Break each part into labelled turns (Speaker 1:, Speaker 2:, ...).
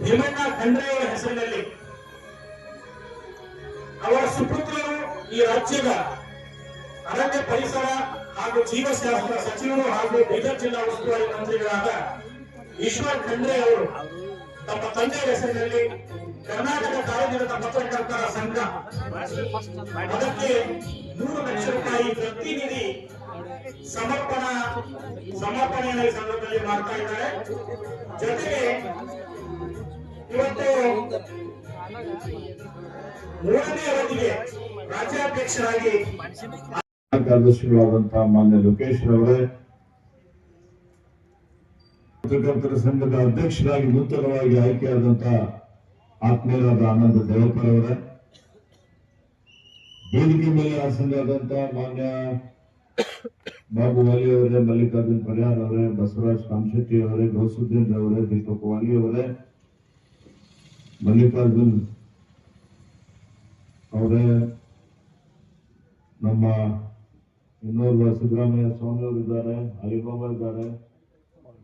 Speaker 1: ಭೀಮಣ್ಣ ಖಂಡ್ರೆ ಅವರ ಹೆಸರಿನಲ್ಲಿ ಅವರ ಸುಪುತ್ರರು ಈ ರಾಜ್ಯದ ಅರಣ್ಯ ಪರಿಸರ ಹಾಗೂ ಜೀವಶಾಸ್ತ್ರ ಸಚಿವರು ಹಾಗೂ ಬೀದರ್ ಜಿಲ್ಲಾ ಉಸ್ತುವಾರಿ ಮಂತ್ರಿಗಳಾದ ಈಶ್ವರ್ ಖಂಡ್ರೆ ಅವರು ತಮ್ಮ ತಂದೆಯ ಹೆಸರಿನಲ್ಲಿ ಕರ್ನಾಟಕ ಕಾರ್ಯನಿರತ ಪತ್ರಕರ್ತರ ಸಂಘ. ಅದಕ್ಕೆ ನೂರು ಲಕ್ಷ ರೂಪಾಯಿ ಪ್ರತಿನಿಧಿ ಸಮರ್ಪಣಾ ಸಮರ್ಪಣೆಯನ್ನು ಸಂದರ್ಭದಲ್ಲಿ ಮಾಡ್ತಾ ಇದ್ದಾರೆ. ಜೊತೆಗೆ ಇವತ್ತು ಮೂರನೇ ಅವಧಿಗೆ ರಾಜ್ಯಾಧ್ಯಕ್ಷರಾಗಿ
Speaker 2: ಕಾರ್ಯದರ್ಶಿಗಳಾದಂತಹ ಮಾನ್ಯ ಲೋಕೇಶ್ ಅವರೇ ಪತ್ರಕರ್ತರ ಸಂಘದ ಅಧ್ಯಕ್ಷರಾಗಿ ನೂತನವಾಗಿ ಆಯ್ಕೆಯಾದಂತಹ ಆತ್ಮೀಯರಾದ ಆನಂದ ದೇವಪ್ಪರ್ ಅವರೇ, ವೇದಿಕೆ ಮೇಲೆ ಆಸೀನರಾದಂತಹ ಮಾನ್ಯ ಬಾಬು ವಾಲಿ ಅವರೇ, ಮಲ್ಲಿಕಾರ್ಜುನ್ ಪರಿಹಾರ್ ಅವರೇ, ಬಸವರಾಜ್ ಕಾಮಶೆಟ್ಟಿ ಅವರೇ, ಗೌಸುದ್ದೀನ್ ಅವರೇ, ದೀಪಕ್ ವಾಲಿ ಅವರೇ, ಮಲ್ಲಿಕಾರ್ಜುನ್ ಅವರೇ, ನಮ್ಮ ಇನ್ನೋರ್ವ ಸಿದ್ದರಾಮಯ್ಯ ಸ್ವಾಮಿ ಅವರು ಇದ್ದಾರೆ, ಅಲಿಬಾಬಾ ಇದ್ದಾರೆ,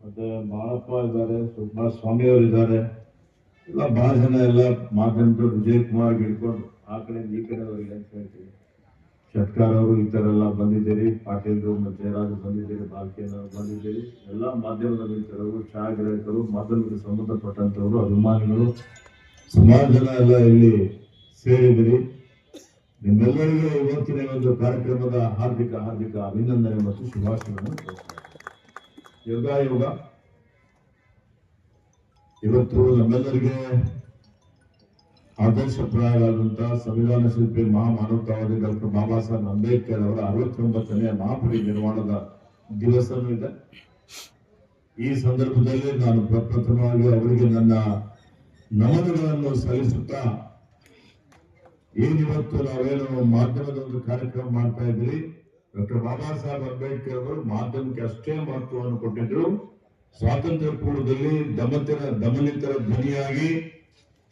Speaker 2: ಮತ್ತೆ ಬಾಳಪ್ಪ ಇದ್ದಾರೆ ಸುಭಾಷ್ ಸ್ವಾಮಿ ಅವರು ಇದ್ದಾರೆ. ಎಲ್ಲ ಬಹಳ ಜನ ಎಲ್ಲ ಮಾಧ್ಯಮದವರು ವಿಜಯ್ ಕುಮಾರ್ ಹಿಡ್ಕೊಂಡು ಆ ಕಡೆ ಈ ಕಡೆ ಅವರಿಗೆ ಅಂತ ಹೇಳ್ತೀವಿ. ಶಟ್ಕಾರ್ ಅವರು ಈ ತರ ಎಲ್ಲ ಬಂದಿದ್ದೀರಿ, ಪಾಟೀಲ್ರು ಜಯರಾಜ್ ಬಂದಿದ್ದೀರಿ, ಬಾಲ್ಕೇನ್ ಅವರು ಬಂದಿದ್ದೀರಿ, ಎಲ್ಲ ಮಾಧ್ಯಮದ ಮಿತ್ರರು ಛಾಯಾಗ್ರಾಹಕರು, ಮಾಧ್ಯಮಕ್ಕೆ ಸಂಬಂಧಪಟ್ಟಂತವರು ಅಭಿಮಾನಿಗಳು ಸುಮಾರು ಜನ ಎಲ್ಲ ಇಲ್ಲಿ ಸೇರಿದಿರಿ ನಿಮ್ಮೆಲ್ಲರಿಗೂ ಇವತ್ತಿನ ಒಂದು ಕಾರ್ಯಕ್ರಮದ ಹಾರ್ದಿಕ ಹಾರ್ದಿಕ ಅಭಿನಂದನೆ ಮತ್ತು ಶುಭಾಶಯಗಳನ್ನು ಯೋಗಾಯೋಗ ಯೋಗ ಯೋಗ. ಇವತ್ತು ನಮ್ಮೆಲ್ಲರಿಗೆ ಆದರ್ಶಪ್ರಾಯರಾದಂತಹ ಸಂವಿಧಾನ ಶಿಲ್ಪಿ ಮಹಾಮಾನವತಾವಾದಿ ಡಾಕ್ಟರ್ ಬಾಬಾ ಸಾಹೇಬ್ ಅಂಬೇಡ್ಕರ್ ಅವರ ಅರವತ್ತೊಂಬತ್ತನೇ ಮಹಾಪರಿನಿರ್ವಾಣದ ದಿವಸನೂ ಇದೆ. ಈ ಸಂದರ್ಭದಲ್ಲಿ ನಾನು ಪ್ರಪ್ರಥಮವಾಗಿ ಅವರಿಗೆ ನನ್ನ ನಮನಗಳನ್ನು ಸಲ್ಲಿಸುತ್ತಾ ಏನಿವತ್ತು ನಾವೇನು ಮಾಧ್ಯಮದ ಒಂದು ಕಾರ್ಯಕ್ರಮ ಮಾಡ್ತಾ ಇದ್ರಿ ಡಾಕ್ಟರ್ ಬಾಬಾ ಸಾಹೇಬ್ ಅಂಬೇಡ್ಕರ್ ಅವರು ಮಾಧ್ಯಮಕ್ಕೆ ಅಷ್ಟೇ ಮಹತ್ವವನ್ನು ಕೊಟ್ಟಿದ್ರು. ಸ್ವಾತಂತ್ರ್ಯ ಪೂರ್ವದಲ್ಲಿ ದಮತರ ದಮನಿತರ ಧ್ವನಿಯಾಗಿ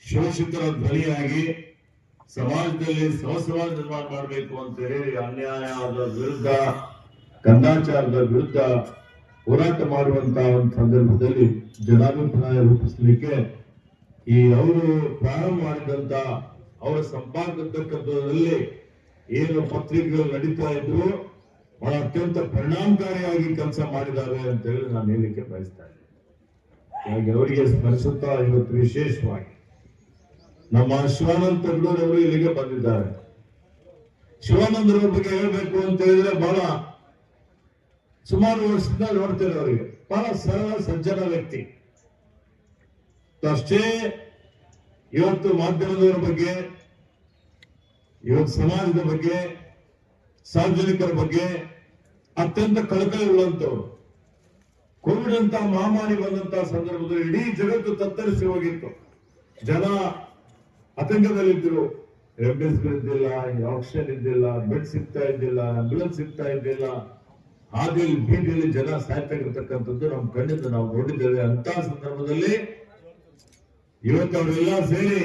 Speaker 2: ಶೋಷಿತರ ಧ್ವನಿಯಾಗಿ ಸಮಾಜದಲ್ಲಿ ಸಮಾಜ ನಿರ್ಮಾಣ ಮಾಡಬೇಕು ಅಂತ ಹೇಳಿ ಅನ್ಯಾಯದ ವಿರುದ್ಧ ಕಂದಾಚಾರದ ವಿರುದ್ಧ ಹೋರಾಟ ಮಾಡುವಂತಹ ಒಂದು ಸಂದರ್ಭದಲ್ಲಿ ಜನಾಭಿಪ್ರಾಯ ರೂಪಿಸಲಿಕ್ಕೆ ಈ ಅವರು ಪ್ರಾರಂಭ ಮಾಡಿದಂತ ಅವರ ಸಂಪಾದಕತ್ವದಲ್ಲಿ ಏನು ಪತ್ರಿಕೆಗಳು ನಡೀತಾ ಇದ್ರು ಬಹಳ ಅತ್ಯಂತ ಪರಿಣಾಮಕಾರಿಯಾಗಿ ಕೆಲಸ ಮಾಡಿದ್ದಾರೆ ಅಂತ ಹೇಳಿ ನಾನು ಹೇಳಲಿಕ್ಕೆ ಬಯಸ್ತಾ ಇದ್ದೀನಿ. ಹಾಗಾಗಿ ಅವರಿಗೆ ಸ್ಮರಿಸುತ್ತಾ ಇವತ್ತು ವಿಶೇಷವಾಗಿ ನಮ್ಮ ಶಿವಾನಂದ ಅವರು ಇಲ್ಲಿಗೆ ಬಂದಿದ್ದಾರೆ. ಶಿವಾನಂದರ ಬಗ್ಗೆ ಹೇಳ್ಬೇಕು ಅಂತ ಹೇಳಿದ್ರೆ ಬಹಳ ಸುಮಾರು ವರ್ಷದಿಂದ ನೋಡ್ತೇನೆ ಅವರಿಗೆ. ಬಹಳ ಸರಳ, ಸಜ್ಜನ ವ್ಯಕ್ತಿ. ಅಷ್ಟೇ ಇವತ್ತು ಮಾಧ್ಯಮದವರ ಬಗ್ಗೆ, ಇವತ್ತು ಸಮಾಜದ ಬಗ್ಗೆ, ಸಾರ್ವಜನಿಕರ ಬಗ್ಗೆ ಅತ್ಯಂತ ಕಳಕಳಿ ಉಳ್ಳಂತವ್ರು ಕೋವಿಡ್ ಅಂತ ಮಹಾಮಾರಿ ಬಂದಂತಹ ಸಂದರ್ಭದಲ್ಲಿ ಇಡೀ ಜಗತ್ತು ತತ್ತರಿಸಿ ಹೋಗಿತ್ತು. ಜನ ಆತಂಕದಲ್ಲಿದ್ದರು ರೆಮ್ಡೆಸಿವಿರ್ ಇದ್ದಿಲ್ಲ ಆಕ್ಸಿಜನ್ ಇದ್ದಿಲ್ಲ ಬೆಡ್ ಸಿಗ್ತಾ ಇದ್ದಿಲ್ಲ ಆಂಬ್ಯುಲೆನ್ಸ್ ಸಿಗ್ತಾ ಇದ್ದಿಲ್ಲ. ಹಾದಿಯಲ್ಲಿ ಬೀದಿಯಲ್ಲಿ ಜನ ಸಾಯ್ತಾ ಇರತಕ್ಕಂಥದ್ದು ನಮ್ಮ ಕಣ್ಣಿಂದ ನಾವು ನೋಡಿದ್ದೇವೆ. ಅಂತ ಸಂದರ್ಭದಲ್ಲಿ ಇವತ್ತು ಅವರೆಲ್ಲ ಸೇರಿ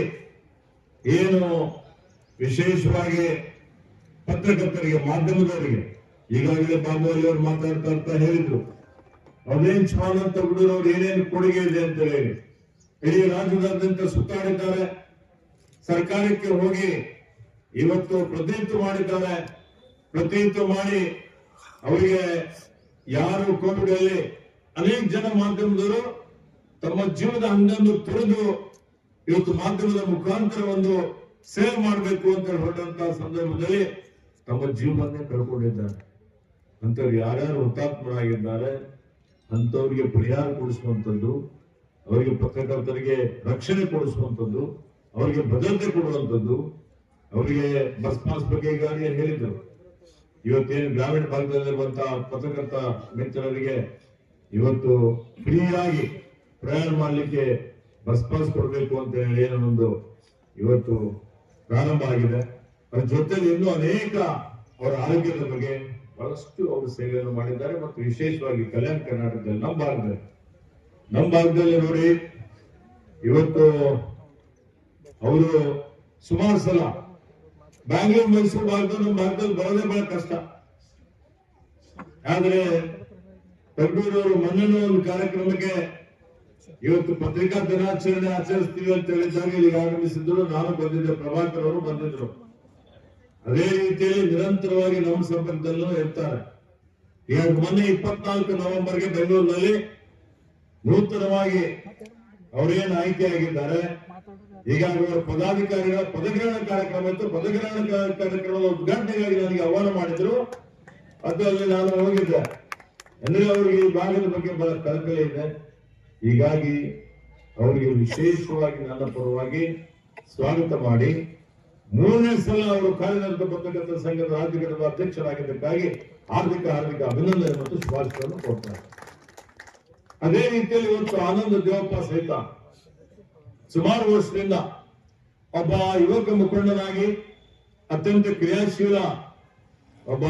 Speaker 2: ಏನು ವಿಶೇಷವಾಗಿ ಪತ್ರಕರ್ತರಿಗೆ, ಮಾಧ್ಯಮದವರಿಗೆ, ಈಗಾಗಲೇ ಬಾಬುವಲ್ಲಿ ಅವರು ಮಾತಾಡ್ತಾ ಅಂತ ಹೇಳಿದ್ರು. ಅದೇನ್ ಚಾನಂತ ಹುಡುಗರು, ಅವ್ರು ಏನೇನು ಕೊಡುಗೆ ಇದೆ ಅಂತ ಹೇಳಿ. ಇಡೀ ರಾಜ್ಯದಾದ್ಯಂತ ಸುತ್ತಾಡಿದ್ದಾರೆ. ಸರ್ಕಾರಕ್ಕೆ ಹೋಗಿ ಇವತ್ತು ಪ್ರತಿನಿತ್ಯ ಮಾಡಿದ್ದಾರೆ. ಪ್ರತಿನಿತ್ಯ ಮಾಡಿ ಅವರಿಗೆ ಯಾರು ಕೋವಿಡ್ ಅನೇಕ ಜನ ಮಾಧ್ಯಮದವರು ತಮ್ಮ ಜೀವದ ಹಂಗನ್ನು ತುಳಿದು ಇವತ್ತು ಮಾಧ್ಯಮದ ಮುಖಾಂತರ ಒಂದು ಸೇವ್ ಮಾಡಬೇಕು ಅಂತ ಹೊರಟಂತ ಸಂದರ್ಭದಲ್ಲಿ ತಮ್ಮ ಜೀವನವನ್ನೇ ಕಳ್ಕೊಂಡಿದ್ದಾರೆ. ಅಂತವ್ರು ಯಾರ್ಯಾರು ಹುತಾತ್ಮರಾಗಿದ್ದಾರೆ ಅಂತವ್ರಿಗೆ ಪರಿಹಾರ ಕೊಡಿಸುವಂತದ್ದು ಅವರಿಗೆ ಪತ್ರಕರ್ತರಿಗೆ ರಕ್ಷಣೆ ಕೊಡಿಸುವಂತದ್ದು ಅವರಿಗೆ ಭದ್ರತೆ ಕೊಡುವಂಥದ್ದು, ಅವರಿಗೆ ಬಸ್ ಪಾಸ್ ಬಗ್ಗೆ ಈಗಾಗಲೇ ಹೇಳಿದ್ರು. ಇವತ್ತೇನು ಗ್ರಾಮೀಣ ಭಾಗದಲ್ಲಿರುವಂತಹ ಪತ್ರಕರ್ತ ಮಿತ್ರರಿಗೆ ಇವತ್ತು ಫ್ರೀಯಾಗಿ ಪ್ರಯಾಣ ಮಾಡಲಿಕ್ಕೆ ಬಸ್ ಪಾಸ್ ಕೊಡಬೇಕು ಅಂತ ಹೇಳಿ ಏನೊಂದು ಇವತ್ತು ಪ್ರಾರಂಭ ಆಗಿದೆ. ಅದ್ರ ಜೊತೆಲಿ ಇನ್ನೂ ಅನೇಕ ಅವರ ಆರೋಗ್ಯದ ಬಗ್ಗೆ ಬಹಳಷ್ಟು ಅವರು ಸೇವೆಯನ್ನು ಮಾಡಿದ್ದಾರೆ ಮತ್ತು ವಿಶೇಷವಾಗಿ ಕಲ್ಯಾಣ ಕರ್ನಾಟಕದಲ್ಲಿ ನಮ್ಮ ಭಾಗದಲ್ಲಿ. ನಮ್ಮ ಭಾಗದಲ್ಲಿ ನೋಡಿ, ಇವತ್ತು ಅವರು ಸುಮಾರು ಸಲ ಬ್ಯಾಂಗ್ಳೂರ್ ಮೈಸೂರು ಭಾಗದಲ್ಲಿ ನಮ್ಮ ಭಾಗದಲ್ಲಿ ಬರೋದೇ ಬಹಳ ಕಷ್ಟ. ಆದ್ರೆ ತಗಡೂರವರು ಮೊನ್ನೆ ಒಂದು ಕಾರ್ಯಕ್ರಮಕ್ಕೆ ಇವತ್ತು ಪತ್ರಿಕಾ ದಿನಾಚರಣೆ ಆಚರಿಸ್ತೀವಿ ಅಂತ ಹೇಳಿದಾಗ ಇಲ್ಲಿ ಆಗಮಿಸಿದ್ರು. ನಾನು ಬಂದಿದ್ದೆ, ಪ್ರಭಾಕರ್ ಅವರು ಬಂದಿದ್ರು. ಅದೇ ರೀತಿಯಲ್ಲಿ ನಿರಂತರವಾಗಿ ನಮ್ಮ ಸಂಪರ್ಕದಲ್ಲೂ ಇರ್ತಾರೆ. ಈಗ ಮೊನ್ನೆ ಇಪ್ಪತ್ನಾಲ್ಕು ನವೆಂಬರ್ಗೆ ಬೆಂಗಳೂರಿನಲ್ಲಿ ನೂತನವಾಗಿ ಅವರೇನು ಆಯ್ಕೆಯಾಗಿದ್ದಾರೆ? ಈಗ ಅವರ ಪದಾಧಿಕಾರಿಗಳ ಪದಗ್ರಹಣ ಕಾರ್ಯಕ್ರಮ ಇತ್ತು. ಪದಗ್ರಹಣ ಕಾರ್ಯಕ್ರಮದ ಉದ್ಘಾಟನೆಗಾಗಿ ನನಗೆ ಆಹ್ವಾನ ಮಾಡಿದ್ರು. ಅದು ಅಲ್ಲಿ ನಾನು ಹೋಗಿದ್ದೆ. ಅಂದ್ರೆ ಅವರಿಗೆ ಈ ಭಾಗದ ಬಗ್ಗೆ ಬಹಳ ಕಳಕಳಿ ಇದೆ. ಹೀಗಾಗಿ ಅವರಿಗೆ ವಿಶೇಷವಾಗಿ ನನ್ನ ಪರವಾಗಿ ಸ್ವಾಗತ ಮಾಡಿ. ಮೂರನೇ ಸಲ ಅವರು ಕಾರ್ಯನಿರತ ಪತ್ರಕರ್ತರ ಸಂಘದ ರಾಜ್ಯ ಘಟಕದ ಅಧ್ಯಕ್ಷರಾಗಿದ್ದಕ್ಕಾಗಿ ಹಾರ್ದಿಕ ಹಾರ್ದಿಕ ಅಭಿನಂದನೆ ಮತ್ತು ಶುಭಾಶಯವನ್ನು ಕೊಡ್ತಾರೆ ಅದೇ ರೀತಿಯಲ್ಲಿ ಇವತ್ತು ಆನಂದ ದೇವಪ್ಪ ಸಹಿತ ಸುಮಾರು ವರ್ಷದಿಂದ ಒಬ್ಬ ಯುವಕ ಮುಖಂಡನಾಗಿ ಅತ್ಯಂತ ಕ್ರಿಯಾಶೀಲ ಒಬ್ಬ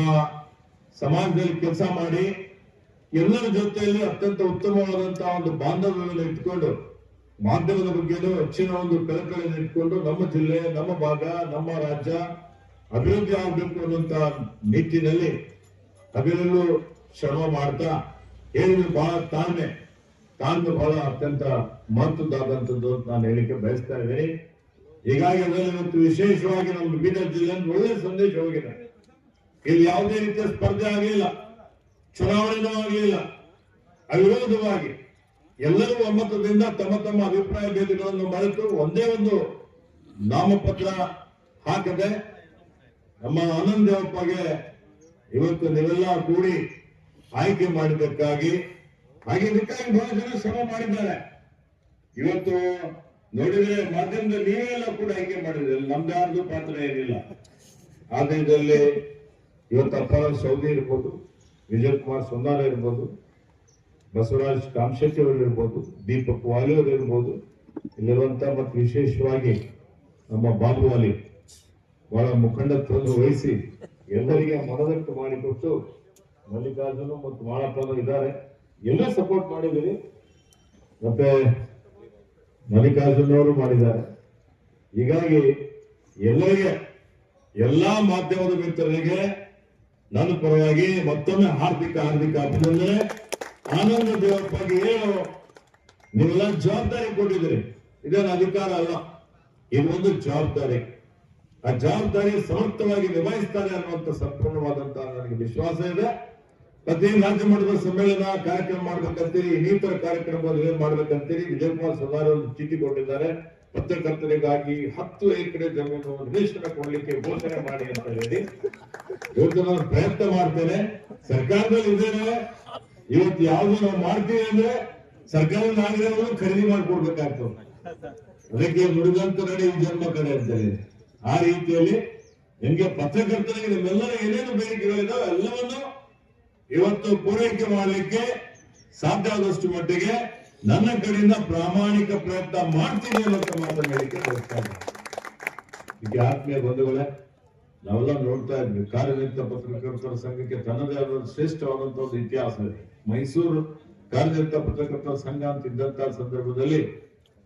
Speaker 2: ಸಮಾಜದಲ್ಲಿ ಕೆಲಸ ಮಾಡಿ ಎಲ್ಲರ ಜೊತೆಯಲ್ಲಿ ಅತ್ಯಂತ ಉತ್ತಮವಾದಂತಹ ಒಂದು ಬಾಂಧವ್ಯವನ್ನು ಇಟ್ಕೊಂಡು ಮಾಧ್ಯಮದ ಬಗ್ಗೆನೂ ಹೆಚ್ಚಿನ ಒಂದು ಕಳಕಳಿಯನ್ನು ಇಟ್ಕೊಂಡು ನಮ್ಮ ಜಿಲ್ಲೆ, ನಮ್ಮ ಭಾಗ, ನಮ್ಮ ರಾಜ್ಯ ಅಭಿವೃದ್ಧಿ ಆಗಬೇಕು ಅನ್ನುವಂತ ನಿಟ್ಟಿನಲ್ಲಿ ಅದರಲ್ಲೂ ಶ್ರಮ ಮಾಡ್ತಾ ಹೇಳಿದ್ರು ಬಹಳ ತಾಳ್ಮೆ. ತಾಳ್ಮೆ ಬಹಳ ಅತ್ಯಂತ ಮಹತ್ವದಾದಂಥದ್ದು ಅಂತ ನಾನು ಹೇಳಿಕೆ ಬಯಸ್ತಾ ಇದ್ದೀನಿ. ಹೀಗಾಗಿ ಅದರಲ್ಲಿ ಮತ್ತು ವಿಶೇಷವಾಗಿ ನಮ್ಮ ಬೀದರ್ ಜಿಲ್ಲೆ ಒಳ್ಳೆ ಸಂದೇಶ ಹೋಗಿದೆ. ಇಲ್ಲಿ ಯಾವುದೇ ರೀತಿಯ ಸ್ಪರ್ಧೆ ಆಗಲಿಲ್ಲ. ಚುನಾವಣೆನೂ ಆಗಲಿಲ್ಲ. ಅವಿರೋಧವಾಗಿ ಎಲ್ಲರೂ ಒಮ್ಮತದಿಂದ ತಮ್ಮ ತಮ್ಮ ಅಭಿಪ್ರಾಯ ಭೇದಗಳನ್ನು ಮರೆತು ಒಂದೇ ಒಂದು ನಾಮಪತ್ರ ಹಾಕದೆ ನಮ್ಮ ಆನಂದ್ ದೇವಪ್ಪಗೆ ಇವತ್ತು ನೀವೆಲ್ಲ ಕೂಡಿ ಆಯ್ಕೆ ಮಾಡಿದ್ದಕ್ಕಾಗಿ ಹಾಗೆ ಇದಕ್ಕಾಗಿ ಬಹಳ ಜನ ಶ್ರಮ ಮಾಡಿದ್ದಾರೆ. ಇವತ್ತು ನೋಡಿದ್ರೆ ಮಾಧ್ಯಮದಲ್ಲಿ ನೀವೆಲ್ಲ ಕೂಡ ಆಯ್ಕೆ ಮಾಡಿದ್ರೆ. ನಮ್ದು ಯಾರ್ದು ಪಾತ್ರ ಏನಿಲ್ಲ. ಆದ್ಯದಲ್ಲಿ ಇವತ್ತು ಅಪ್ಪಾರ ಸೌದಿ ಇರ್ಬೋದು, ವಿಜಯ್ ಕುಮಾರ್ ಸುಂದಾರ ಇರ್ಬೋದು, ಬಸವರಾಜ್ ಕಾಮಶೆಟ್ಟಿ ಅವರು ಇರ್ಬೋದು, ದೀಪಕ್ ವಾಲಿ ಅವರು ಇರ್ಬೋದು, ಇಲ್ಲಿರುವಂತ ಮತ್ತು ವಿಶೇಷವಾಗಿ ನಮ್ಮ ಬಾಬುವಾಲಿ ಬಹಳ ಮುಖಂಡತ್ವವನ್ನು ವಹಿಸಿ ಎಲ್ಲರಿಗೆ ಮನದಟ್ಟು ಮಾಡಿಕೊಟ್ಟು ಮಲ್ಲಿಕಾರ್ಜುನ ಮತ್ತು ಮಾಳಪ್ಪನ ಇದ್ದಾರೆ. ಎಲ್ಲ ಸಪೋರ್ಟ್ ಮಾಡಿದ್ದೀರಿ. ಮತ್ತೆ ಮಲ್ಲಿಕಾರ್ಜುನ್ ಅವರು ಮಾಡಿದ್ದಾರೆ. ಹೀಗಾಗಿ ಎಲ್ಲರಿಗೆ ಎಲ್ಲಾ ಮಾಧ್ಯಮದ ಮಿತ್ರರಿಗೆ ನನ್ನ ಪರವಾಗಿ ಮತ್ತೊಮ್ಮೆ ಹಾರ್ದಿಕ ಹಾರ್ದಿಕ ಅಭಿನಂದನೆ. ಆನಂದ ದೇವಪ್ಪಗೆ ಏನು ನೀವೆಲ್ಲ ಜವಾಬ್ದಾರಿ ಕೊಟ್ಟಿದ್ದೀರಿ. ಇದೇನು ಅಧಿಕಾರ ಅಲ್ಲ. ಇದೊಂದು ಜವಾಬ್ದಾರಿ. ಆ ಜವಾಬ್ದಾರಿ ಸಮರ್ಥವಾಗಿ ನಿಭಾಯಿಸ್ತಾರೆ ಅನ್ನುವಂಥ ಸಂಪೂರ್ಣವಾದಂತಹ ನನಗೆ ವಿಶ್ವಾಸ ಇದೆ. ಈ ರಾಜ್ಯ ಮಟ್ಟದ ಸಮ್ಮೇಳನ ಕಾರ್ಯಕ್ರಮ ಮಾಡ್ಬೇಕಂತೀರಿ, ಇನ್ನಿತರ ಕಾರ್ಯಕ್ರಮಗಳು ಏನ್ ಮಾಡ್ಬೇಕಂತೀರಿ? ವಿಜಯಕುಮಾರ್ ಅವರು ಚೀಟಿ ಕೊಟ್ಟಿದ್ದಾರೆ. ಪತ್ರಕರ್ತರಿಗಾಗಿ ಹತ್ತು ಎಕರೆ ಜಮೀನು ನಿವೇಶನ ಕೊಡ್ಲಿಕ್ಕೆ ಘೋಷಣೆ ಮಾಡಿ ಅಂತ ಹೇಳಿ. ಇವತ್ತು ಪ್ರಯತ್ನ ಮಾಡ್ತೇನೆ. ಸರ್ಕಾರದಲ್ಲಿ ಇದ್ದೇನೆ. ಇವತ್ತು ಯಾವ್ದು ನಾವು ಮಾಡ್ತೀವಿ ಅಂದ್ರೆ ಸರ್ಕಾರದ ನಾಗರಿಕರು ಖರೀದಿ ಮಾಡ್ಕೊಡ್ಬೇಕಾಗ್ತದೆ. ಅದಕ್ಕೆ ನುಡಿದಂತ ನಡೆ ಈ ಜನ್ಮ ಕಡೆ ಅಂತ ಹೇಳಿ. ಆ ರೀತಿಯಲ್ಲಿ ನಿಮ್ಗೆ ಪತ್ರಕರ್ತರಿಗೆ ನಿಮ್ಮೆಲ್ಲರ ಏನೇನು ಬೇಡಿಕೆಗಳಿದಾವೆ, ಎಲ್ಲವನ್ನು ಇವತ್ತು ಪೂರೈಕೆ ಮಾಡಲಿಕ್ಕೆ ಸಾಧ್ಯ ಆದಷ್ಟು ಮಟ್ಟಿಗೆ ನನ್ನ ಕಡೆಯಿಂದ ಪ್ರಾಮಾಣಿಕ ಪ್ರಯತ್ನ ಮಾಡ್ತೀನಿ ಅನ್ನೋ ಮಾತನ್ನು ಹೇಳಿಕೆ. ಇದಕ್ಕೆ ಆತ್ಮೀಯ ಬಂಧುಗಳೇ, ನಾವೆಲ್ಲ ನೋಡ್ತಾ ಇದ್ವಿ. ಕಾರ್ಯನಿರತ ಪತ್ರಕರ್ತರ ಸಂಘಕ್ಕೆ ತನ್ನದೇ ಆದ ಶ್ರೇಷ್ಠವಾದಂತಹ ಒಂದು ಇತಿಹಾಸ ಇದೆ. ಮೈಸೂರು ಕಾರ್ಯನಿರತ ಪತ್ರಕರ್ತರ ಸಂಘ ಅಂತ ಇದ್ದಂತಹ ಸಂದರ್ಭದಲ್ಲಿ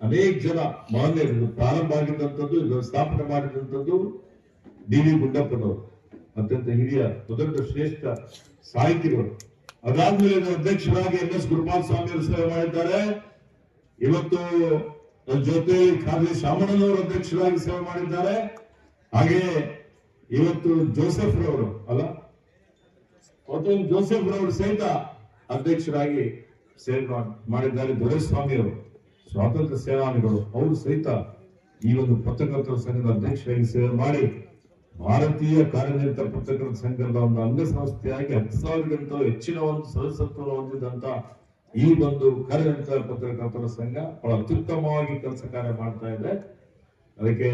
Speaker 2: ಅನೇಕ ಜನ ಇದು ಪ್ರಾರಂಭ ಆಗಿದ್ದಂಥದ್ದು, ಇದನ್ನು ಸ್ಥಾಪನೆ ಮಾಡಿದಂಥದ್ದು ಡಿ ವಿ ಗುಂಡಪ್ಪನವರು ಅತ್ಯಂತ ಹಿರಿಯ ಮೊದಲ ಶ್ರೇಷ್ಠ ಸಾಹಿತಿಗಳು ಅದಾದ್ಮೇಲೆ ಅಧ್ಯಕ್ಷರಾಗಿ ಎನ್ ಎಸ್ ಗುರುಪಾಲ್ ಸ್ವಾಮಿ ಅವರು ಸೇವೆ ಮಾಡಿದ್ದಾರೆ. ಇವತ್ತು ನನ್ನ ಜೊತೆ ಖಾದ್ರಿ ಶಾಮಣ್ಣನವರು ಅಧ್ಯಕ್ಷರಾಗಿ ಸೇವೆ ಮಾಡಿದ್ದಾರೆ. ಹಾಗೆ ಇವತ್ತು ಜೋಸೆಫ್ ರವರು, ಅಲ್ಲ? ಮತ್ತೊಂದು ಜೋಸೆಫ್ ರವರು ಸಹಿತ ಅಧ್ಯಕ್ಷರಾಗಿ ಸೇವೆ ಮಾಡ್- ಮಾಡಿದ್ದಾರೆ ದೊರೆಸ್ವಾಮಿ ಅವರು. ಸ್ವಾತಂತ್ರ್ಯ ಸೇನಾನಿಗಳು, ಅವರು ಸಹಿತ ಈ ಒಂದು ಪತ್ರಕರ್ತರ ಸಂಘದ ಅಧ್ಯಕ್ಷರಾಗಿ ಸೇವೆ ಮಾಡಿ ಭಾರತೀಯ ಕಾರ್ಯನಿರತ ಪತ್ರಕರ್ತ ಸಂಘದ ಒಂದು ಅಂಗಸಂಸ್ಥೆಯಾಗಿ ಹತ್ತು ಸಾವಿರಕ್ಕಿಂತ ಹೆಚ್ಚಿನ ಒಂದು ಸದಸ್ಯತ್ವವನ್ನು ಹೊಂದಿದಂತ ಈ ಒಂದು ಕಾರ್ಯನಿರತ ಪತ್ರಕರ್ತರ ಸಂಘ ಬಹಳ ಅತ್ಯುತ್ತಮವಾಗಿ ಕೆಲಸ ಕಾರ್ಯ ಮಾಡ್ತಾ ಇದೆ. ಅದಕ್ಕೆ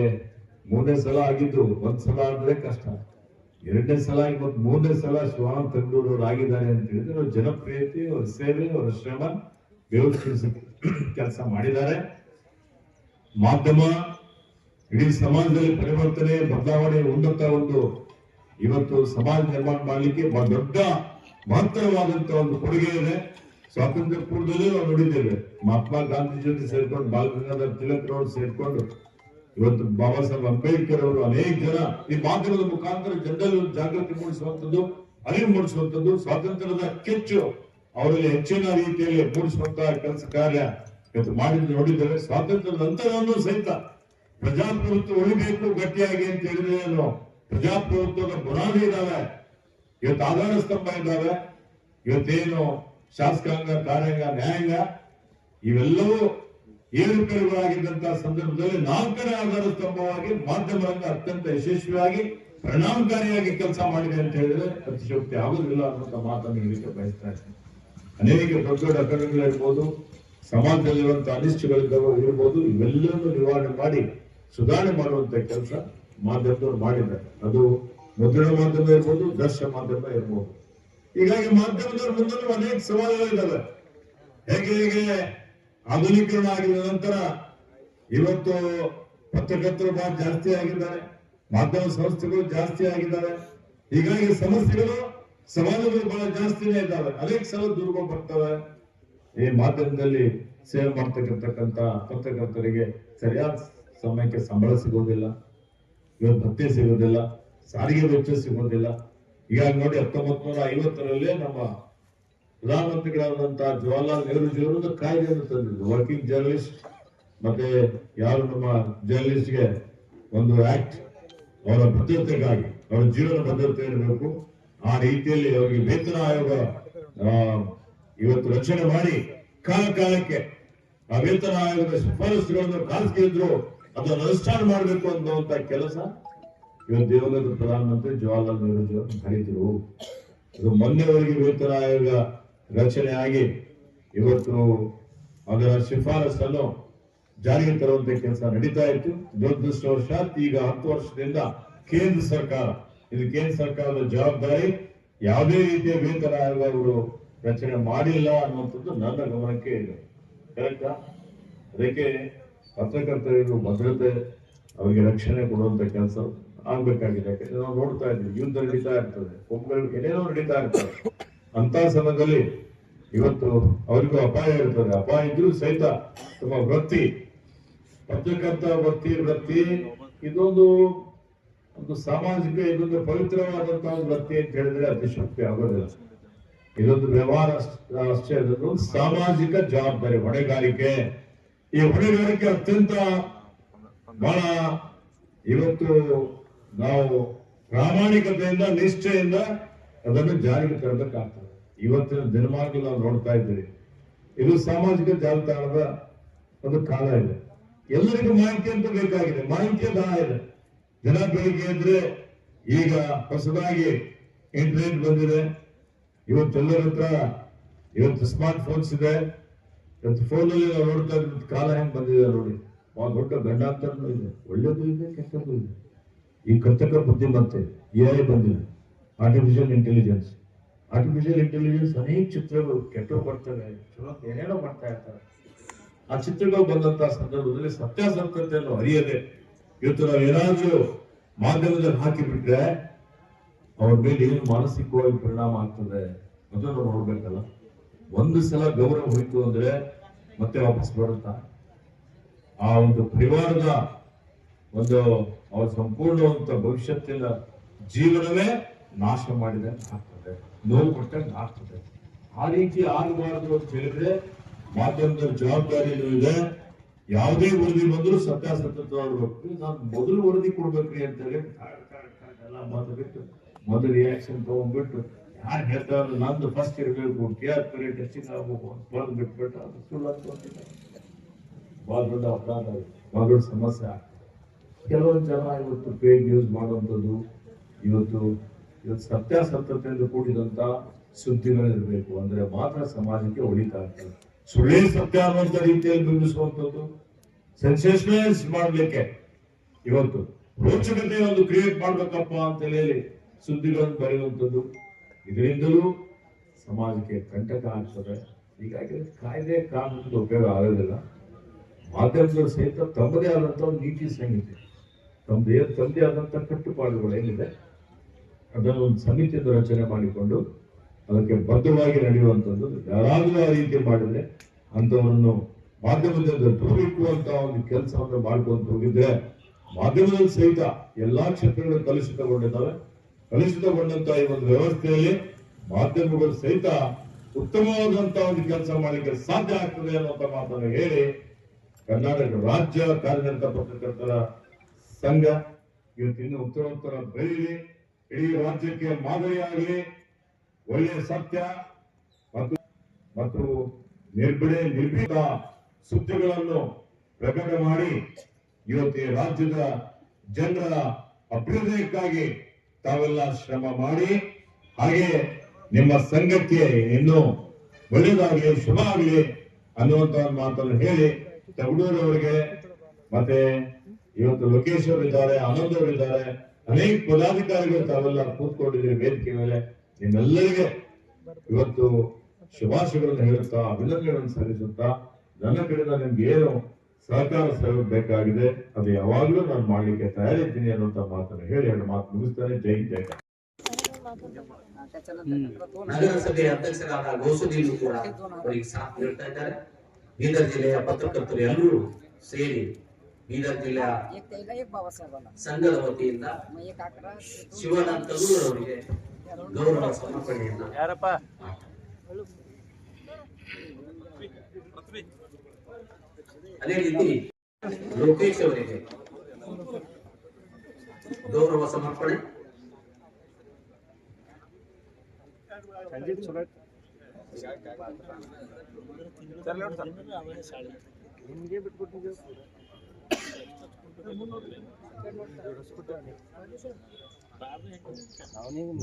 Speaker 2: ಮೂರನೇ ಸಲ ಆಗಿದ್ದು ಒಂದ್ ಸಲ ಅಂದ್ರೆ ಕಷ್ಟ. ಎರಡನೇ ಸಲ ಇವತ್ತು ಮೂರನೇ ಸಲ ಶಿವಾನಂದ ತಂಗೂರು ಅವರು ಆಗಿದ್ದಾರೆ ಅಂತ ಹೇಳಿದ್ರೆ ಜನಪ್ರಿಯತೆ, ಅವರ ಸೇವೆ, ಅವರ ಶ್ರಮ ವ್ಯವಸ್ಥೆ ಕೆಲಸ ಮಾಡಿದ್ದಾರೆ. ಮಾಧ್ಯಮ ಇಡೀ ಸಮಾಜದಲ್ಲಿ ಪರಿವರ್ತನೆ, ಬದಲಾವಣೆ ಉನ್ನತ ಒಂದು ಇವತ್ತು ಸಮಾಜ ನಿರ್ಮಾಣ ಮಾಡಲಿಕ್ಕೆ ಬಹಳ ದೊಡ್ಡ ಮಹತ್ತರವಾದಂತಹ ಒಂದು ಕೊಡುಗೆ ಇದೆ. ಸ್ವಾತಂತ್ರ್ಯ ಪೂರ್ವದಲ್ಲೇ ನಾವು ನೋಡಿದ್ದೇವೆ. ಮಹಾತ್ಮ ಗಾಂಧಿ ಜೊತೆ ಸೇರ್ಕೊಂಡು ಬಾಲ ಗಂಗಾಧರ್ ತಿಲಕ್ ರವರು ಸೇರ್ಕೊಂಡು, ಇವತ್ತು ಬಾಬಾ ಸಾಹೇಬ್ ಅಂಬೇಡ್ಕರ್ ಅವರು ಅನೇಕ ಜನ ಈ ಮಾಧ್ಯಮದ ಮುಖಾಂತರ ಜನರಲ್ಲಿ ಜಾಗೃತಿ ಮೂಡಿಸುವಂತದ್ದು, ಅರಿವು ಮೂಡಿಸುವಂತದ್ದು, ಸ್ವಾತಂತ್ರ್ಯದ ಕೆಚ್ಚು ಅವರಲ್ಲಿ ಹೆಚ್ಚಿನ ರೀತಿಯಲ್ಲಿ ಮೂಡಿಸುವಂತಹ ಕೆಲಸ ಕಾರ್ಯ ಮಾಡಿದ್ದು ನೋಡಿದ್ದೇವೆ. ಸ್ವಾತಂತ್ರ್ಯದ ನಂತರವನ್ನು ಸಹಿತ ಪ್ರಜಾಪ್ರಭುತ್ವ ಉಳಿಬೇಕು, ಗಟ್ಟಿಯಾಗಿ ಅಂತ ಹೇಳಿದ್ರೆ ನಾನು ಪ್ರಜಾಪ್ರಭುತ್ವದ ಬುನಾದಿ ಇದಾವೆ ಇವತ್ತು ಆಧಾರ ಸ್ತಂಭ ಇದ್ದಾವೆ. ಇವತ್ತೇನು ಶಾಸಕಾಂಗ, ಕಾರ್ಯಾಂಗ, ನ್ಯಾಯಾಂಗ, ಇವೆಲ್ಲವೂ ಏರುಪೇರುಗಳಾಗಿದ್ದಂತಹ ಸಂದರ್ಭದಲ್ಲಿ ನಾಲ್ಕನೇ ಆಧಾರ ಸ್ತಂಭವಾಗಿ ಮಾಧ್ಯಮ ರಂಗ ಅತ್ಯಂತ ಯಶಸ್ವಿಯಾಗಿ, ಪರಿಣಾಮಕಾರಿಯಾಗಿ ಕೆಲಸ ಮಾಡಿದೆ ಅಂತ ಹೇಳಿದ್ರೆ ಅತಿಶಕ್ತಿ ಆಗುದಿಲ್ಲ ಅನ್ನುವಂತ ಮಾತನ್ನು ಹೇಳಿಕೆ ಬಯಸ್ತಾ ಇದ್ದೀನಿ. ಅನೇಕ ದೊಡ್ಡ ದೊಡ್ಡ ಹಗರಣಗಳಿರ್ಬೋದು ಸಮಾಜದಲ್ಲಿರುವಂತಹ ಅನಿಷ್ಟಗಳಿದ್ದಾವೆ ಇರ್ಬೋದು ಇವೆಲ್ಲವನ್ನು ನಿವಾರಣೆ ಮಾಡಿ ಸುಧಾರಣೆ ಮಾಡುವಂತ ಕೆಲಸ ಮಾಧ್ಯಮದವರು ಮಾಡಿದ್ದಾರೆ. ಅದು ಮುದ್ರಣ ಮಾಧ್ಯಮ ಇರ್ಬೋದು ದೃಶ್ಯ ಮಾಧ್ಯಮ ಇರ್ಬೋದು. ಹೀಗಾಗಿ ಮಾಧ್ಯಮದವ್ರ ಮುಂದೆ ಅನೇಕ ಸವಾಲುಗಳಿದ್ದಾವೆ ಹೇಗೆ ಹೇಗೆ ಆಧುನೀಕರಣ ಆಗಿದ ನಂತರ ಇವತ್ತು ಪತ್ರಕರ್ತರು ಬಹಳ ಜಾಸ್ತಿ ಆಗಿದ್ದಾರೆ, ಮಾಧ್ಯಮ ಸಂಸ್ಥೆಗಳು ಜಾಸ್ತಿ ಆಗಿದ್ದಾರೆ. ಹೀಗಾಗಿ ಸಮಸ್ಯೆಗಳು, ಸವಾಲುಗಳು ಬಹಳ ಜಾಸ್ತಿನೇ ಇದ್ದಾವೆ. ಅನೇಕ ಸಲ ದುರ್ಗ ಬರ್ತವೆ ಈ ಮಾಧ್ಯಮದಲ್ಲಿ ಸೇವೆ ಮಾಡ್ತಕ್ಕಂತಕ್ಕಂತ ಪತ್ರಕರ್ತರಿಗೆ ಸರಿಯಾದ ಸಮಯಕ್ಕೆ ಸಂಬಳ ಸಿಗೋದಿಲ್ಲ, ಇವತ್ತು ಭತ್ತೆ ಸಿಗೋದಿಲ್ಲ, ಸಾರಿಗೆ ವೆಚ್ಚ ಸಿಗೋದಿಲ್ಲ. ಈಗಾಗ ನೋಡಿ ಹತ್ತೊಂಬತ್ ನೂರ ಐವತ್ತರಲ್ಲೇ ನಮ್ಮ ಪ್ರಧಾನಮಂತ್ರಿಗಳಾದಂತಹ ಜವಾಹರ್ಲಾಲ್ ನೆಹರೂಜಿಯವರು ಒಂದು ಕಾಯ್ದೆಯನ್ನು ತಂದಿದ್ರು. ವರ್ಕಿಂಗ್ ಜರ್ನಲಿಸ್ಟ್ ಮತ್ತೆ ಯಾರು ನಮ್ಮ ಜರ್ನಲಿಸ್ಟ್ಗೆ ಒಂದು ಆಕ್ಟ್ ಅವರ ಭದ್ರತೆಗಾಗಿ, ಅವರ ಜೀವನ ಭದ್ರತೆ ಇರಬೇಕು. ಆ ರೀತಿಯಲ್ಲಿ ಅವರಿಗೆ ವೇತನ ಆಯೋಗ ಇವತ್ತು ರಚನೆ ಮಾಡಿ ಕಾಲ ಕಾಲಕ್ಕೆ ಆ ವೇತನ ಆಯೋಗದ ಶಿಫಾರಸುಗಳನ್ನು ಖಾಸಗಿ ಇದ್ರು. ಅದನ್ನು ಅನುಷ್ಠಾನ ಮಾಡಬೇಕು ಅನ್ನುವಂತ ಕೆಲಸ ಇವತ್ತು ದಿವಂಗತ ಪ್ರಧಾನಮಂತ್ರಿ ಜವಾಹರ್ಲಾಲ್ ನೆಹರು ಮಾಡಿದ್ರು ಅದು ಮೊನ್ನೆವರೆಗೆ ವೇತನ ಆಯೋಗ ರಚನೆ ಆಗಿ ಇವತ್ತು ಅದರ ಶಿಫಾರಸನ್ನು ಜಾರಿಗೆ ತರುವಂತ ಕೆಲಸ ನಡೀತಾ ಇತ್ತು. ವರ್ಷ ಈಗ ಹತ್ತು ವರ್ಷದಿಂದ ಕೇಂದ್ರ ಸರ್ಕಾರ, ಇದು ಕೇಂದ್ರ ಸರ್ಕಾರದ ಜವಾಬ್ದಾರಿ. ಯಾವುದೇ ರೀತಿಯ ವೇತನ ಆಯೋಗ ಅವರು ರಚನೆ ಮಾಡಿಲ್ಲ ಅನ್ನುವಂಥದ್ದು ನನ್ನ ಗಮನಕ್ಕೆ ಇದೆ. ಕರೆಕ್ಟಾ ಅದಕ್ಕೆ ಪತ್ರಕರ್ತರಿಗೂ ಭದ್ರತೆ ಅವರಿಗೆ ರಕ್ಷಣೆ ಕೊಡುವಂಥ ಕೆಲಸ ಆಗ್ಬೇಕಾಗಿದೆ. ಯಾಕಂದ್ರೆ ನಾವು ನೋಡ್ತಾ ಇದ್ವಿ ಯುದ್ಧ ನಡೀತಾ ಇರ್ತದೆ ಒಬ್ಬರು ಏನೇನೋ ನಡೀತಾ ಇರ್ತದೆ ಅಂತ ಸಮಯದಲ್ಲಿ ಇವತ್ತು ಅವರಿಗೂ ಅಪಾಯ ಇರ್ತದೆ. ಅಪಾಯ ಇದ್ರೂ ಸಹಿತ ತಮ್ಮ ವೃತ್ತಿ ಪತ್ರಕರ್ತ ವೃತ್ತಿ ವೃತ್ತಿ ಇದೊಂದು ಒಂದು ಸಾಮಾಜಿಕ ಇದೊಂದು ಪವಿತ್ರವಾದಂತಹ ಒಂದು ವೃತ್ತಿ ಅಂತ ಹೇಳಿದ್ರೆ ಅತಿಶಕ್ತಿ ಆಗೋದಿಲ್ಲ. ಇದೊಂದು ವ್ಯವಹಾರ ಅಷ್ಟ- ಅದೊಂದು ಸಾಮಾಜಿಕ ಜವಾಬ್ದಾರಿ, ಹೊಣೆಗಾರಿಕೆ. ಈ ಹೊಣೆಗಾರಿಕೆ ಅತ್ಯಂತ ಬಹಳ ಇವತ್ತು ನಾವು ಪ್ರಾಮಾಣಿಕತೆಯಿಂದ, ನಿಷ್ಠೆಯಿಂದ ಅದನ್ನು ಜಾರಿಗೆ ತರಬೇಕಾಗ್ತದೆ. ಇವತ್ತಿನ ದಿನಮಾನಗಳು ನಾವು ನೋಡ್ತಾ ಇದ್ದೀವಿ ಇದು ಸಾಮಾಜಿಕ ಜಾಲತಾಣದ ಒಂದು ಕಾಲ ಇದೆ. ಎಲ್ಲರಿಗೂ ಮಾಹಿತಿ ಅಂತ ಬೇಕಾಗಿದೆ. ಮಾಹಿತಿ ದಾಹ ಇದೆ. ದಿನ ಬೆಳಿಗ್ಗೆ ಅಂದ್ರೆ ಈಗ ಹೊಸದಾಗಿ ಇಂಟರ್ನೆಟ್ ಬಂದಿದೆ. ಇವತ್ತೆಲ್ಲರ ಹತ್ರ ಇವತ್ತು ಸ್ಮಾರ್ಟ್ ಫೋನ್ಸ್ ಇದೆ. ಇವತ್ತು ಫೋನಲ್ಲಿ ನಾವು ನೋಡ್ತಾ ಇದ್ದ ಕಾಲ ಹೆಂಗ್ ಬಂದಿದೆ ನೋಡಿ. ಬಹಳ ದೊಡ್ಡ ಗಂಡಾಂತರನೂ ಇದೆ. ಒಳ್ಳೇದು ಇದೆ, ಕೆಟ್ಟದ್ದು ಇದೆ. ಈ ಕೃತಕ ಬುದ್ಧಿಮತ್ತೆ ಐ ಬಂದಿದೆ. ಆರ್ಟಿಫಿಷಿಯಲ್ ಇಂಟೆಲಿಜೆನ್ಸ್ ಆರ್ಟಿಫಿಷಿಯಲ್ ಇಂಟೆಲಿಜೆನ್ಸ್ ಅನೇಕ ಚಿತ್ರಗಳು ಕೆಟ್ಟೋ ಬರ್ತವೆ, ಚಲೋ ಏನೇನೋ ಮಾಡ್ತಾ ಇರ್ತಾರೆ. ಆ ಚಿತ್ರಗಳು ಬಂದಂತ ಸಂದರ್ಭದಲ್ಲಿ ಸತ್ಯಾಸತ್ಯತೆಯನ್ನು ಅರಿಯದೆ ಇವತ್ತು ನಾವು ಏನಾದ್ರೂ ಮಾಧ್ಯಮದಲ್ಲಿ ಹಾಕಿಬಿಟ್ರೆ ಅವ್ರ ಮೇಲೆ ಏನು ಮಾನಸಿಕವಾಗಿ ಪರಿಣಾಮ ಆಗ್ತದೆ ಅದನ್ನು ನೋಡ್ಬೇಕಲ್ಲ. ಒಂದು ಸಲ ಗೌರವ ಹೋಯ್ತು ಅಂದ್ರೆ ಮತ್ತೆ ವಾಪಸ್ ಬರುತ್ತಾ? ಆ ಒಂದು ಪರಿವಾರದ ಒಂದು, ಅವ್ರ ಸಂಪೂರ್ಣವಂತ ಭವಿಷ್ಯತ್ತಿನ ಜೀವನವೇ ನಾಶ ಮಾಡಿದೆ ಆಗ್ತದೆ. ನೋವು ಕೊಟ್ಟಂಗೆ ಆಗ್ತದೆ. ಆ ರೀತಿ ಆಗಬಾರದು ಅಂತ ಹೇಳಿದ್ರೆ ಮಾಧ್ಯಮದ ಜವಾಬ್ದಾರಿನೂ ಇದೆ. ಯಾವುದೇ ವರದಿ ಬಂದರೂ ನೋಡ್ಬೇಕು ನಾನು ಮೊದಲು ವರದಿ ಕೊಡ್ಬೇಕ್ರಿ ಅಂತ ಹೇಳಿ ಮೊದಲು ರಿಯಾಕ್ಷನ್ ತಗೊಂಡ್ಬಿಟ್ಟು ಯಾರು ಹೇಳ್ತಾರೆ ನಂದು ಫಸ್ಟ್ ಇರಬೇಕು ಕೆ ಹೆಚ್ಚಿಗೆ ಆಗ್ಬೇಕು ಬಂದು ಬಿಟ್ಬಿಟ್ಟು ಅದು ಸುಳ್ಳು ಅಂತ ಅಂತಿದ್ದಾರೆ. ಬಹಳ ದೊಡ್ಡ ಅಪರಾಧ. ಬಹಳ ದೊಡ್ಡ ಸಮಸ್ಯೆ ಕೆಲವೊಂದು ಜನ ಇವತ್ತು ಪೇಡ್ ನ್ಯೂಸ್ ಮಾಡುವಂಥದ್ದು, ಇವತ್ತು ಇವತ್ತು ಸತ್ಯಾಸತ್ಯತೆಯಿಂದ ಕೂಡಿದಂತ ಸುದ್ದಿಗಳಿರಬೇಕು ಅಂದ್ರೆ ಮಾತ್ರ ಸಮಾಜಕ್ಕೆ ಹೊಡಿತಾ ಇರ್ತದೆ ಸುಳ್ಳೇ ಸತ್ಯ ಅನ್ನುವಂಥ ರೀತಿಯಲ್ಲಿ ಬಿಂಬಿಸುವಂಥದ್ದು ಸೆನ್ಸೇಷನೈಸ್ ಮಾಡಲಿಕ್ಕೆ ಇವತ್ತು ರೋಚಕತೆ ಒಂದು ಕ್ರಿಯೇಟ್ ಮಾಡ್ಬೇಕಪ್ಪ ಅಂತ ಹೇಳಿ ಸುದ್ದಿಗಳನ್ನು ಬರೆಯುವಂಥದ್ದು ಇದರಿಂದಲೂ ಸಮಾಜಕ್ಕೆ ಕಂಟಕ ಆಗ್ತದೆ. ಹೀಗಾಗಿ ಕಾಯ್ದೆ ಕಾನೂನಿಂದ ಉಪಯೋಗ ಆಗೋದಿಲ್ಲ. ಮಾಧ್ಯಮಗಳು ಸಹಿತ ತಮ್ಮದೇ ಆದಂಥ ಒಂದು ನೀತಿ ಸಂಹಿತೆ. ತಮ್ಮದೇ ತಮ್ಮದೇ ಆದಂತ ಕಟ್ಟುಪಾಡುಗಳು ಏನಿದೆ, ಅದನ್ನು ಒಂದು ಸಮಿತಿಯನ್ನು ರಚನೆ ಮಾಡಿಕೊಂಡು ಅದಕ್ಕೆ ಬದ್ಧವಾಗಿ ನಡೆಯುವಂಥದ್ದು, ಯಾರಾದರೂ ಆ ರೀತಿ ಮಾಡಿದ್ರೆ ಅಂಥವರನ್ನು ಮಾಧ್ಯಮದಿಂದ ದೂರ ಇಟ್ಟುವಂತ ಒಂದು ಕೆಲಸವನ್ನು ಮಾಡ್ಕೊಂಡು ಹೋಗಿದ್ರೆ ಮಾಧ್ಯಮದಲ್ಲಿ ಸಹಿತ ಎಲ್ಲಾ ಕ್ಷೇತ್ರಗಳು ಕಲುಷಿತಗೊಂಡಿದ್ದಾವೆ. ಕಲುಷಿತಗೊಂಡಂತ ಈ ಒಂದು ವ್ಯವಸ್ಥೆಯಲ್ಲಿ ಮಾಧ್ಯಮಗಳು ಸಹಿತ ಉತ್ತಮವಾದಂತಹ ಒಂದು ಕೆಲಸ ಮಾಡಲಿಕ್ಕೆ ಸಾಧ್ಯ ಆಗ್ತದೆ ಅನ್ನುವಂತ ಮಾತನ್ನು ಹೇಳಿ ಕರ್ನಾಟಕ ರಾಜ್ಯ ಕಾರ್ಯನಿರತ ಪತ್ರಕರ್ತರ ಸಂಘ ಇವತ್ತಿನ್ನು ಉತ್ತರೋತ್ತರ ಬೆಳೀಲಿ ಇಡೀ ರಾಜ್ಯಕ್ಕೆ ಮಾದರಿಯಾಗಲಿ ಒಳ್ಳೆಯ ಸತ್ಯ ಮತ್ತು ಮತ್ತು ನಿರ್ಬಿಡೆ ನಿರ್ಭೀತ ಸುದ್ದಿಗಳನ್ನು ಪ್ರಕಟ ಮಾಡಿ ಇವತ್ತು ರಾಜ್ಯದ ಜನರ ಅಭ್ಯುದಯಕ್ಕಾಗಿ ತಾವೆಲ್ಲ ಶ್ರಮ ಮಾಡಿ, ಹಾಗೆ ನಿಮ್ಮ ಸಂಘಕ್ಕೆ ಇನ್ನೂ ಒಳ್ಳೆಯದಾಗಲಿ ಶುಭ ಆಗಲಿ ಅನ್ನುವಂತ ಮಾತನ್ನು ಹೇಳಿ ತಗಡೂರವರಿಗೆ ಮತ್ತೆ ಇವತ್ತು ಲೋಕೇಶ್ ಅವರು ಇದ್ದಾರೆ ಆನಂದ್ ಅವರು ಇದ್ದಾರೆ ಅನೇಕ ಪದಾಧಿಕಾರಿಗಳು ತಾವೆಲ್ಲ ಕೂತ್ಕೊಂಡಿದ್ದೀರಿ ವೇದಿಕೆ ಮೇಲೆ. ನಿಮ್ಮೆಲ್ಲರಿಗೆ ಇವತ್ತು ಶುಭಾಶಯಗಳನ್ನು ಹೇಳುತ್ತಾ, ಅಭಿನಂದನೆಗಳನ್ನು ಸಲ್ಲಿಸುತ್ತಾ, ನನ್ನ ಕಡೆಯಿಂದ ನಿಮ್ಗೆ ಏನು ಸಹಕಾರ ಬೇಕಾಗಿದೆ ಅದು ಯಾವಾಗಲೂ ನಾನು ಮಾಡಲಿಕ್ಕೆ ತಯಾರಿದ್ದೀನಿ ಅನ್ನುವಂತ ಮಾತನ್ನು ಹೇಳಿ ಎರಡು ಮಾತು ಮುಗಿಸ್ತಾನೆ ಜೈ ಜೈ
Speaker 3: ನಗರಸಭೆಯ ಅಧ್ಯಕ್ಷರಾದ ಗೋಸುದೀನು ಕೂಡ ಅವರಿಗೆ ಸಾಥ್ ನೀಡ್ತಾ ಇದ್ದಾರೆ. ಬೀದರ್ ಜಿಲ್ಲೆಯ ಪತ್ರಕರ್ತರು ಎಲ್ಲರೂ ಸೇರಿ ಬೀದರ್ ಜಿಲ್ಲೆಯ ಸಂಘದ ವತಿಯಿಂದ ಶಿವನ ಅವರಿಗೆ ಗೌರವ ಸಮರ್ಪಣೆಯನ್ನು ಅದೇ ರೀತಿ ಲೋಕೇಶ್ ಅವರಿಗೆ ಗೌರವ ಸಮರ್ಪಣೆ
Speaker 4: ಅವನಿಗೆ